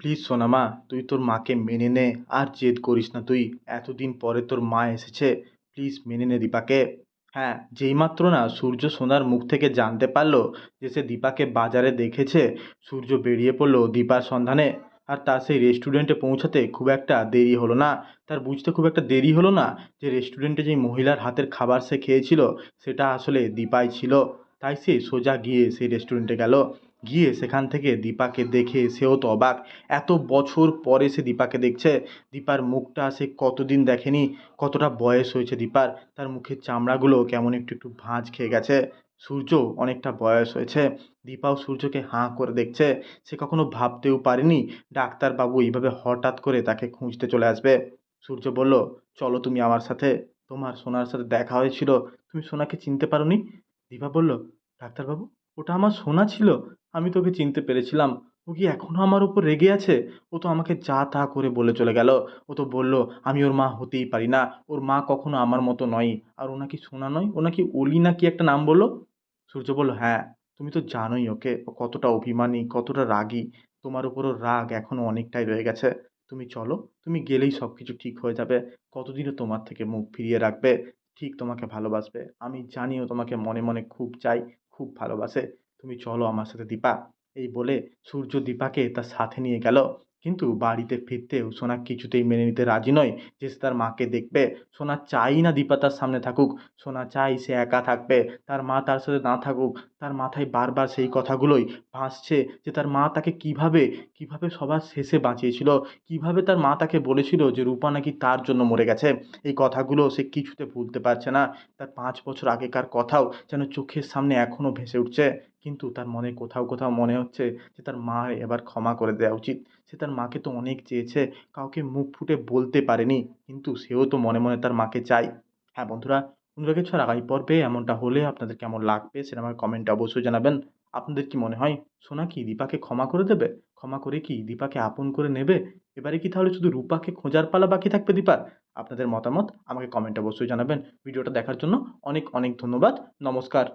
Please সোনামা তুই তোর মাকে মেনে নে, আর জেদ করিস না তুই। এতদিন পরে তোর মা এসেছে, প্লিজ মেনে নে দীপাকে। হ্যাঁ যেইমাত্র না সূর্য সোনার মুখ থেকে জানতে পারল যে সে দীপাকে বাজারে দেখেছে, সূর্য বেরিয়ে পড়ল দীপার সন্ধানে। আর তার সেই রেস্টুরেন্টে পৌঁছাতে খুব একটা দেরি হলো না। তার বুঝতে খুব একটা দেরি হলো না যে রেস্টুরেন্টে যেই মহিলার হাতের খাবার সে খেয়েছিল, সেটা আসলে দীপাই ছিল। তাই সে সোজা গিয়ে সেই রেস্টুরেন্টে গেল। গিয়ে সেখান থেকে দীপাকে দেখে সেও তো অবাক। এত বছর পরে সে দীপাকে দেখছে। দীপার মুখটা সে কতদিন দেখেনি? কতটা বয়স হয়েছে দীপার? তার মুখের চামড়াগুলো কেমন একটু একটু ভাঁজ খেয়ে গেছে। সূর্য অনেকটা বয়স হয়েছে। দীপাও সূর্যকে হাঁ করে দেখছে। সে কখনো ভাবতেও পারেনি ডাক্তারবাবু এইভাবে হঠাৎ করে তাকে খুঁজতে চলে আসবে। সূর্য বলল, চলো তুমি আমার সাথে। তোমার সোনার সাথে দেখা হয়েছিল। তুমি সোনাকে চিনতে পারোনি? দীপা বলল, ডাক্তারবাবু ওটা আমার সোনা ছিল, আমি তোকে চিনতে পেরেছিলাম। ও কি এখনও আমার উপর রেগে আছে? ও তো আমাকে যা তা করে বলে চলে গেল। ও তো বলল, আমি ওর মা হতেই পারি না। ওর মা কখনো আমার মতো নয়। আর ও নাকি সোনা নয়? ও নাকি অলি নাকি একটা নাম বলল? সূর্য বলল হ্যাঁ তুমি তো জানোই ওকে। ও কতটা অভিমানী, কতটা রাগী। তোমার উপর ওর রাগ এখনও অনেকটাই রয়ে গেছে। তুমি চলো, তুমি গেলেই সব কিছু ঠিক হয়ে যাবে। কতদিনও তোমার থেকে মুখ ফিরিয়ে রাখবে? ঠিক তোমাকে ভালোবাসবে। আমি জানিও তোমাকে মনে মনে খুব চাই খুব ভালোবাসে। তুমি চলো আমার সাথে দীপা। এই বলে সূর্য দীপাকে তার সাথে নিয়ে গেল। কিন্তু বাড়িতে ফিরতেও সোনা কিছুতেই মেনে নিতে রাজি নয়। যে সে তার মাকে দেখবে, সোনা চাই না দীপা তার সামনে থাকুক। সোনা চাই সে একা থাকবে, তার মা তার সাথে না থাকুক। তার মাথায় বারবার সেই কথাগুলোই ভাসছে যে তার মা তাকে কীভাবে কীভাবে সবার শেষে বাঁচিয়েছিল, কীভাবে তার মা তাকে বলেছিল যে রূপা নাকি তার জন্য মরে গেছে। এই কথাগুলো সে কিছুতে ভুলতে পারছে না। তার পাঁচ বছর আগেকার কথাও যেন চোখের সামনে এখনও ভেসে উঠছে। কিন্তু তার মনে কোথাও কোথাও মনে হচ্ছে যে তার মা এবার ক্ষমা করে দেওয়া উচিত। সে তার মাকে তো অনেক চেয়েছে, কাউকে মুখ ফুটে বলতে পারেনি, কিন্তু সেও তো মনে মনে তার মাকে চায়। হ্যাঁ বন্ধুরা কিছু আর আগামী পর্বে এমনটা হলে আপনাদের কেমন লাগবে সেটা আমার কমেন্টে অবশ্যই জানাবেন। আপনাদের কি মনে হয়, সোনা কি দীপাকে ক্ষমা করে দেবে? ক্ষমা করে কি দীপাকে আপন করে নেবে? এবারে কি তাহলে শুধু রূপাকে খোঁজার পালা বাকি থাকবে দীপার? আপনাদের মতামত আমাকে কমেন্টে অবশ্যই জানাবেন। ভিডিওটা দেখার জন্য অনেক অনেক ধন্যবাদ। নমস্কার।